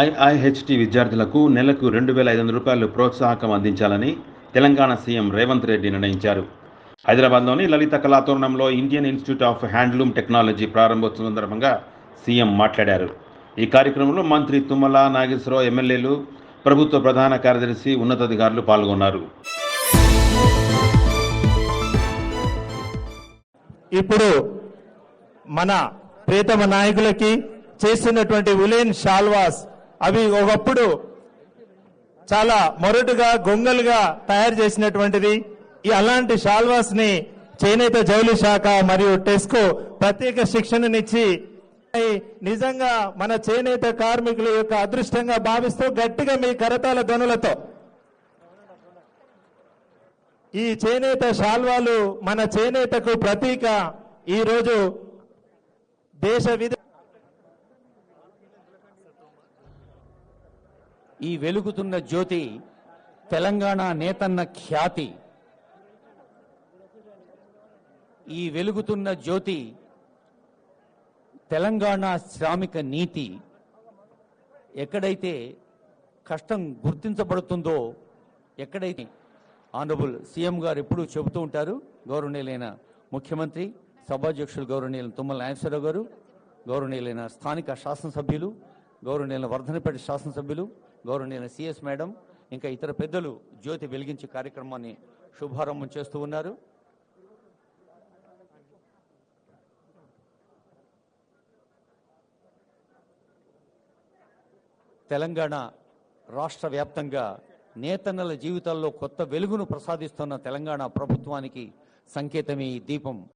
IIHT విద్యార్థులకు నెలకు రెండు వేల ఐదు వందల రూపాయలు ప్రోత్సాహకం అందించాలని తెలంగాణ సీఎం రేవంత్ రెడ్డి నిర్ణయించారు. హైదరాబాద్లోని లలిత కళాతోరణంలో Indian Institute of Handloom Technology ప్రారంభోత్సవం సందర్భంగా సీఎం మాట్లాడారు. ఈ కార్యక్రమంలో మంత్రి తుమ్మల నాగేశ్వరరావు ఎమ్మెల్యేలు ప్రభుత్వ ప్రధాన కార్యదర్శి ఉన్నతాధికారులు పాల్గొన్నారు. ఇప్పుడు మన ప్రియతమ నాయకులకి చేస్తున్నటువంటి ఉలేన్ షాల్వాస్ అవి ఒకప్పుడు చాలా మొరటుగా గొంగలుగా తయారు చేసినటువంటిది. ఈ అలాంటి షాల్వాస్ని చేనేత జౌలి శాఖ మరియు టెస్కో ప్రత్యేక శిక్షణనిచ్చి నిజంగా మన చేనేత కార్మికుల యొక్క అదృష్టంగా భావిస్తూ గట్టిగా మీ కరతాల ధ్వనులతో. ఈ చేనేత శాల్వాలు మన చేనేతకు ప్రతీక. ఈ రోజు దేశ విధ ఈ వెలుగుతున్న జ్యోతి తెలంగాణ నేతన్న ఖ్యాతి. ఈ వెలుగుతున్న జ్యోతి తెలంగాణ శ్రామిక నీతి. ఎక్కడైతే కష్టం గుర్తించబడుతుందో ఎక్కడైతే ఆనరబుల్ సీఎం గారు ఎప్పుడూ చెబుతూ ఉంటారు గౌరవనీయులైన ముఖ్యమంత్రి సభాధ్యక్షులు గౌరవనీయులైన తుమ్మల నాగేశ్వరరావు గారు గౌరవనీయులైన స్థానిక శాసనసభ్యులు గౌరవనీయులైన వర్ధనపేట శాసనసభ్యులు గౌరవనీయులైన సిఎస్ మేడం ఇంకా ఇతర పెద్దలు జ్యోతి వెలిగించే కార్యక్రమాన్ని శుభారంభం చేస్తూ ఉన్నారు. తెలంగాణ రాష్ట్ర వ్యాప్తంగా నేతన్నల జీవితాల్లో కొత్త వెలుగును ప్రసాదిస్తున్న తెలంగాణ ప్రభుత్వానికి సంకేతమే ఈ దీపం.